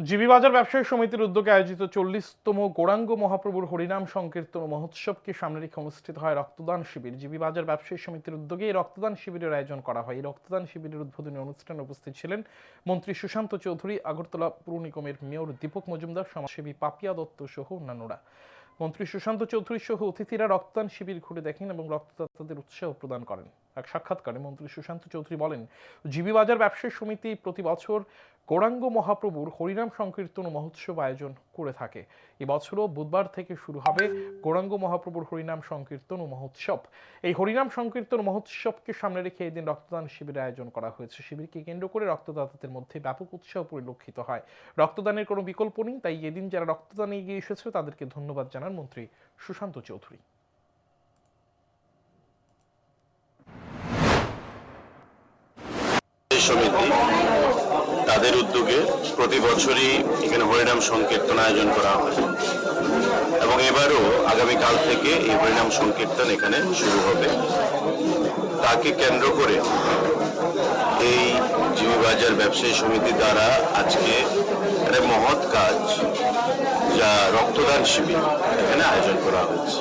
GB বাজার ব্যবসায়ী সমিতির উদ্যোগে আয়োজিত চল্লিশতম গোরাঙ্গ মহাপ্রভুর হরিনাম সংকীর্তন মহোৎসবকে সামনে রেখে অনুষ্ঠিত হয় রক্তদান শিবির। জিবি বাজার ব্যবসায়ী সমিতির উদ্যোগে এই রক্তদান শিবিরের আয়োজন করা হয়। এই রক্তদান শিবিরের উদ্বোধনী অনুষ্ঠানে উপস্থিত ছিলেন মন্ত্রী সুশান্ত চৌধুরী, আগরতলা পুর নিগমের মেয়র দীপক মজুমদার, সমাজসেবী পাপিয়া দত্ত সহ অন্যান্যরা। মন্ত্রী সুশান্ত চৌধুরী সহ অতিথিরা রক্তদান শিবির ঘুরে দেখেন এবং রক্তদাতাদের উৎসাহ প্রদান করেন। এক সাক্ষাৎকারে মন্ত্রী সুশান্ত চৌধুরী বলেন জিবি বাজার ব্যবসায়ী সমিতি প্রতি বছর গৌরাঙ্গ মহাপ্রভুর হরিনাম সংকীর্তন মহোৎসব আয়োজন করে থাকে। এবছরও বুধবার থেকে শুরু হবে গৌরাঙ্গ মহাপ্রভুর হরিনাম সংকীর্তন ও মহোৎসব। এই হরিনাম সংকীর্তন মহোৎসবকে সামনে রেখে এদিন রক্তদান শিবিরের আয়োজন করা হয়েছে। শিবিরকে কেন্দ্র করে রক্তদাতাদের মধ্যে ব্যাপক উৎসাহ পরিলক্ষিত হয়। রক্তদানের কোনো বিকল্প নেই, তাই এদিন যারা রক্তদানে এগিয়ে এসেছে, তাদেরকে ধন্যবাদ জানান মন্ত্রী সুশান্ত চৌধুরী। এই সমিতি তাদের উদ্যোগে প্রতি বছরই এখানে হরিনাম সংকীর্তন আয়োজন করা হয়। এবং এবারও আগামীকাল থেকে এই হরিনাম সংকীর্তন এখানে শুরু হবে। তাকে কেন্দ্র করে এই জিমিবাজার ব্যবসায়ী সমিতি দ্বারা আজকে একটা মহৎ কাজ, যা রক্তদান শিবির এখানে আয়োজন করা হয়েছে